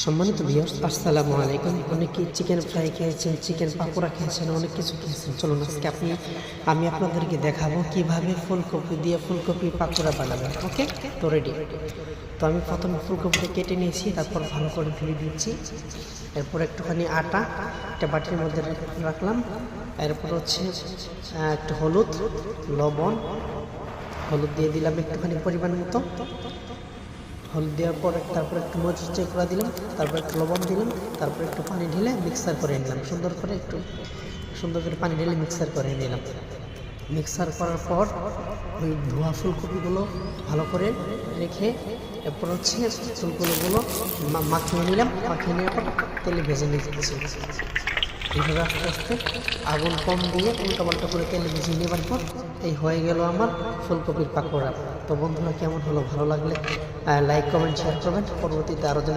সম্মানিত ভিউয়ার্স আসসালামু আলাইকুম। অনেকে চিকেন ফ্রাই খেয়েছেন চিকেন পাকোড়া খেয়েছেন, অনেক কিছু খেয়েছেন। চলুন আজকে আপনি, আমি আপনাদেরকে দেখাবো কীভাবে ফুলকপি দিয়ে ফুলকপি পাকোড়া বানাবেন ওকে তো রেডি তো আমি প্রথমে ফুলকপিটা কেটে নিয়েছি, তারপর ভালো করে ধুয়ে দিচ্ছি। এরপর একটুখানি আটা, একটা বাটির মধ্যে রাখলাম। এরপর হচ্ছে একটু হলুদ, লবণ, হলুদ দিয়ে দিলাম একটুখানি পরিমাণ মতো। হলুদ দেওয়ার পর তারপর একটু মরিচ চেকড়া দিলাম, তারপর একটু লবণ দিলাম, তারপর একটু পানি ঢেলে মিক্সার করে নিলাম। সুন্দর করে একটু সুন্দর করে পানি ঢেলে মিক্সার করে নিলাম। মিক্সার করার পর ওই ধোয়া ফুলকপিগুলো ভালো করে রেখে এরপর হচ্ছে ফুলকপিগুলো মাখিয়ে নিলাম। মাখিয়ে নেওয়ার পর তেলে ভেজে নিচ্ছি। এইভাবে আস্তে আস্তে আগুন কম দিয়ে উল্টা পাল্টা করে তেলে ভেজে নেবার পর এই হয়ে গেল আমার ফুলকপির পাকোড়া। তো বন্ধুরা, কেমন হলো? ভালো লাগলে লাইক কমেন্ট শেয়ার করবেন। পরবর্তীতে আরও যেন